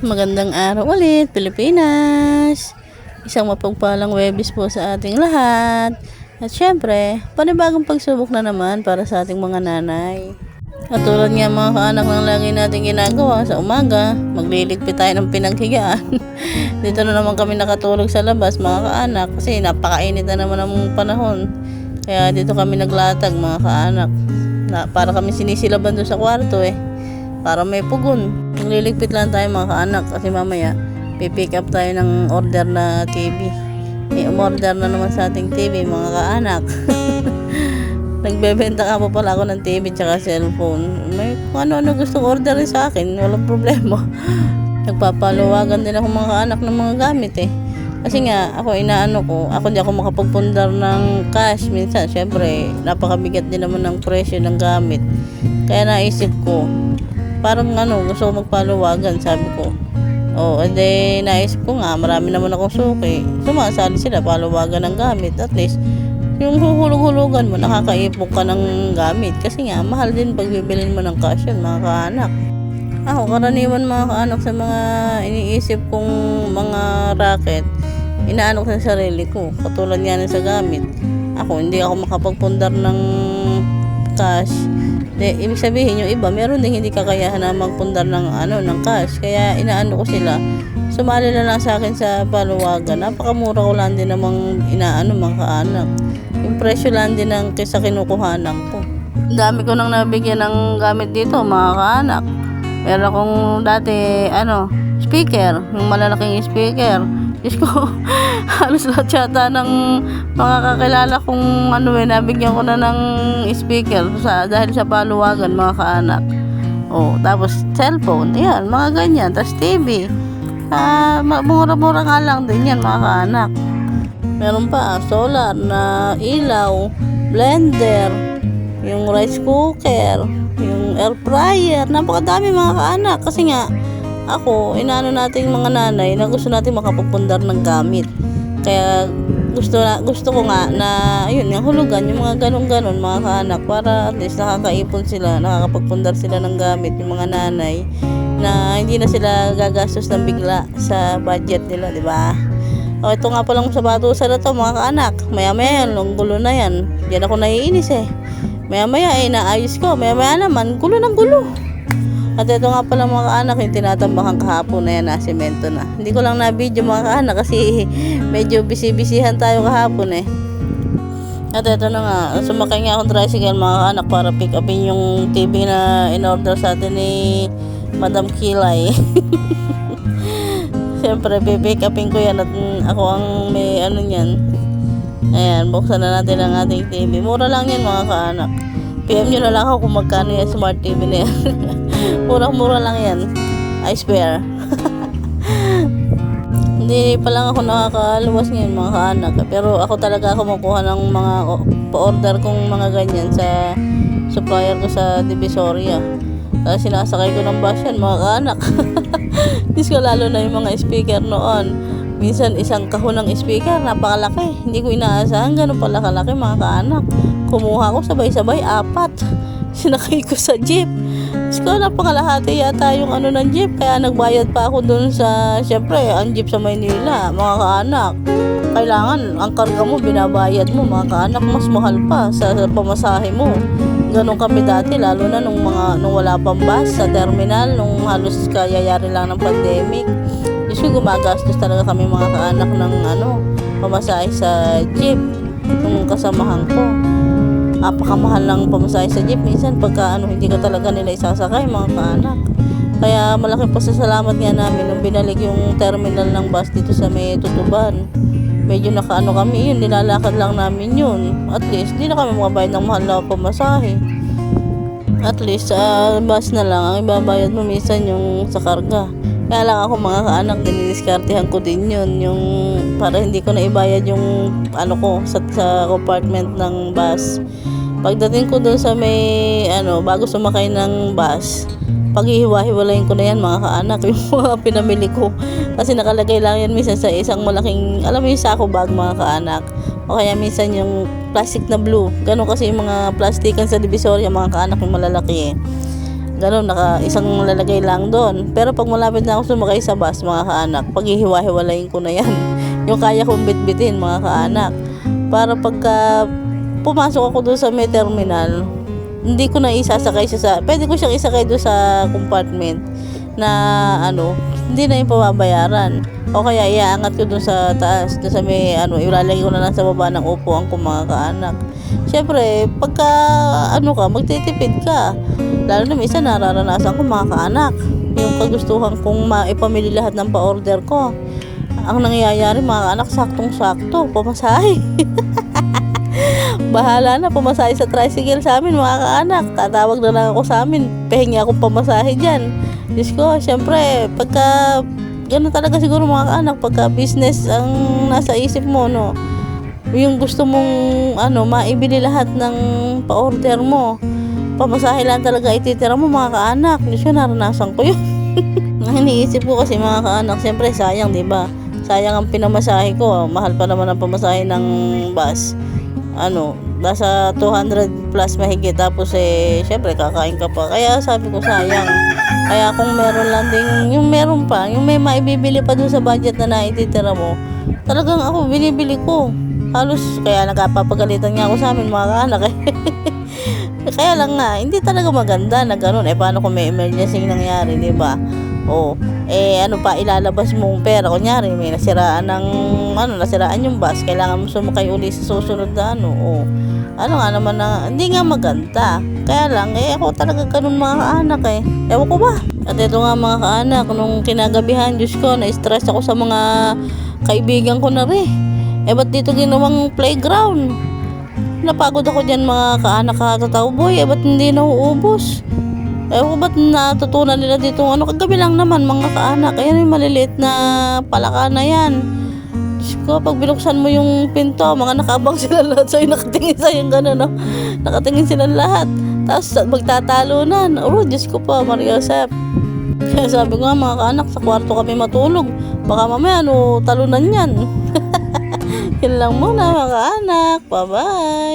Magandang araw ulit, Pilipinas! Isang mapagpalang webis po sa ating lahat. At syempre, panibagong pagsubok na naman para sa ating mga nanay. At tulad nga mga kaanak ng lagi natin ginagawa sa umaga, magliligpit tayo ng pinaghigaan. Dito na naman kami nakatulog sa labas mga kaanak kasi napakainit na naman ang panahon. Kaya dito kami naglatag mga kaanak. Na, para kami sinisilaban doon sa kwarto eh para may pugon. Nagliligpit lang tayo mga kaanak kasi mamaya pipick up tayo ng order na TV. May umorder na naman sa ating TV mga kaanak. Nagbebenta ka pa pala ako ng TV tsaka cellphone. May ano-ano gusto order sa akin, walang problema. Nagpapaluwagan din ako mga kaanak ng mga gamit eh. Kasi nga, ako inaano ko, ako di ako makapagpundar ng cash. Minsan, syempre, napakabigat din naman ng presyo ng gamit. Kaya naisip ko, parang ano, gusto ko magpaluwagan, sabi ko. Oh, edi naisip ko nga, marami naman akong suki. Sumasali sila, paluwagan ng gamit. At least, yung huhulog-hulugan mo, nakakaipon ka ng gamit. Kasi nga, mahal din pag bibilin mo ng cash yun, mga kaanak. Ako, karaniwan mga kaanak sa mga iniisip kong mga racket, inaano ko sa sarili ko. Katulad nga sa gamit. Ako, hindi ako makapagpundar ng cash. De, ibig sabihin yung iba, meron din hindi kakayahan na magpundar ng ano ng cash. Kaya inaano ko sila. Sumali na lang sa akin sa paluwagan. Napakamura ko lang din namang inaano mga kaanak. Yung presyo lang din ng kaysa kinukuhanan ko. Ang dami ko nang nabigyan ng gamit dito mga kaanak. Meron akong dati ano, speaker, yung malalaking speaker. Diyos ko, halos lahat yata ng mga kakilala kong ano eh, nabigyan ko na ng speaker sa, dahil sa paluwagan mga kaanak. Oh, tapos cellphone, yan, mga ganyan. Tapos TV. Ah, mura-mura nga lang din yan mga kaanak. Meron pa, solar na ilaw, blender, yung rice cooker, yung air fryer, napakadami mga kaanak. Kasi nga, ako, inaano natin mga nanay na gusto natin makapagpundar ng gamit. Kaya gusto na gusto ko nga na ayun yung hulugan yung mga ganun-ganon mga kaanak para at least nakakaipon sila nakakapagpundar sila ng gamit yung mga nanay na hindi na sila gagastos ng bigla sa budget nila di ba? O ito nga palang sabatusan na to mga kaanak. Maya maya yan ang gulo na yan. Yan ako naiinis eh. Maya maya eh naayos ko. Maya maya naman gulo ng gulo at ito nga pala mga kaanak, yung tinatambakan kahapon na yan na semento na. Hindi ko lang na video mga kaanak kasi medyo busy-busyhan tayo kahapon eh. At ito na nga, sumakay nga akong tricycle mga kaanak para pick upin yung TV na in-order sa atin ni Madam Kilay. Siyempre, pipick upin ko yan at ako ang may ano yan. Ayan, buksan na natin ang ating TV. Mura lang yan mga kaanak. PM nyo na lang ako kung magkano yan smart TV na yan. Murang-mura lang yan. I swear. Hindi pa lang ako nakakaluwas ngayon mga kaanak. Pero ako talaga ako makuha ng mga pa-order kong mga ganyan sa supplier ko sa Divisoria. Tapos sinasakay ko ng bus yan mga kaanak. Diyos ko lalo na yung mga speaker noon. Minsan isang kahon ng speaker, napakalaki. Hindi ko inaasahan ganun pala kalaki mga kaanak. Kumuha ko sabay-sabay, apat. Sinakay ko sa jeep. Diyos ko, napakalahati yata yung ano ng jeep. Kaya nagbayad pa ako dun sa, syempre, ang jeep sa Maynila, mga kaanak. Kailangan, ang karga mo, binabayad mo, mga kaanak, mas mahal pa sa, sa pamasahe mo. Ganon kami dati, lalo na nung mga, nung wala pang bus sa terminal, nung halos kayayari lang ng pandemic. Ko, gumagastos talaga kami mga kaanak ng ano, pamasahe sa jeep nung kasamahan ko. Napakamahal ng pamasahe sa jeep. Minsan pagka ano, hindi ka talaga nila isasakay mga kaanak. Kaya malaking pasasalamat nga namin nung binalik yung terminal ng bus dito sa may tutuban. Medyo nakaano kami yun, nilalakad lang namin yun. At least, di na kami makabayad ng mahal na pamasahe. At least, sa bus na lang, ang ibabayad mo minsan yung sa karga. Kaya lang ako mga kaanak, diniskartehan ko din yun. Yung para hindi ko na ibayad yung ano ko sa, sa compartment ng bus. Pagdating ko doon sa may ano, bago sumakay ng bus, paghihiwa-hiwalayin ko na yan mga kaanak yung mga pinamili ko kasi nakalagay lang yan minsan sa isang malaking alam mo yung sako bag mga kaanak o kaya minsan yung plastic na blue ganun kasi yung mga plastikan sa divisoria mga kaanak yung malalaki eh Ganun, naka isang lalagay lang doon. Pero pag malapit na ako sumakay sa bus, mga kaanak, paghihiwa-hiwalayin ko na yan. yung kaya kong bitbitin, mga kaanak. Para pagka pumasok ako doon sa may terminal, hindi ko na isasakay siya sa, pwede ko siyang isakay doon sa compartment na ano, hindi na yung pababayaran. O kaya iaangat ko doon sa taas, doon sa may ano, ilalagay ko na lang sa baba ng upuan ko mga kaanak. Siyempre, pagka ano ka, magtitipid ka. Lalo na minsan nararanasan ko mga kaanak. Yung kagustuhan kong maipamili lahat ng pa-order ko. Ang nangyayari mga kaanak, saktong-sakto, pamasahe. Bahala na, pamasahe sa tricycle sa amin mga kaanak. Tatawag na lang ako sa amin, pahingi akong pamasahe dyan. Diyos ko, syempre, pagka, gano'n talaga siguro mga kaanak, pagka business ang nasa isip mo, no, yung gusto mong, ano, maibili lahat ng pa-order mo, pamasahe lang talaga ititira mo mga kaanak. Diyos ko, naranasan ko yun. Iniisip ko kasi mga kaanak, syempre sayang, di ba? Sayang ang pinamasahe ko. Mahal pa naman ang pamasahe ng bus. Ano, nasa 200 plus mahigit. Tapos eh, syempre kakain ka pa. Kaya sabi ko sayang. Kaya kung meron lang din, yung meron pa, yung may maibibili pa dun sa budget na naititira mo, talagang ako binibili ko. Halos, kaya nagpapagalitan nga ako sa amin mga kaanak eh. Kaya lang nga, hindi talaga maganda na ganun. Eh, paano kung may emergency nangyari, di ba? O, eh, ano pa, ilalabas mong pera. Kunyari, may nasiraan ng, ano, nasiraan yung bus. Kailangan mo sumakay uli sa susunod na, ano, o. Ano nga naman na, hindi nga maganda. Kaya lang, eh, ako talaga ganun mga kaanak eh. Ewan ko ba? At ito nga mga kaanak, nung kinagabihan, Diyos ko, na-stress ako sa mga kaibigan ko na rin. Eh, ba't dito ginawang playground? Napagod ako dyan mga kaanak katataw boy. Eh, ba't hindi nauubos? Eh, ko ba't natutunan nila dito? Ano, kagabi lang naman mga kaanak. Ayan yung maliliit na palaka na yan. Diyos ko, pag binuksan mo yung pinto, mga nakabang sila lahat sa'yo, nakatingin sa'yo gano'n, no? Nakatingin sila lahat. Tapos magtatalunan. Oh, Diyos ko po, Maria Josep. Kaya sabi ko nga mga kaanak, sa kwarto kami matulog. Baka mamaya, ano, talunan yan. Yun lang muna mga kaanak. Bye-bye.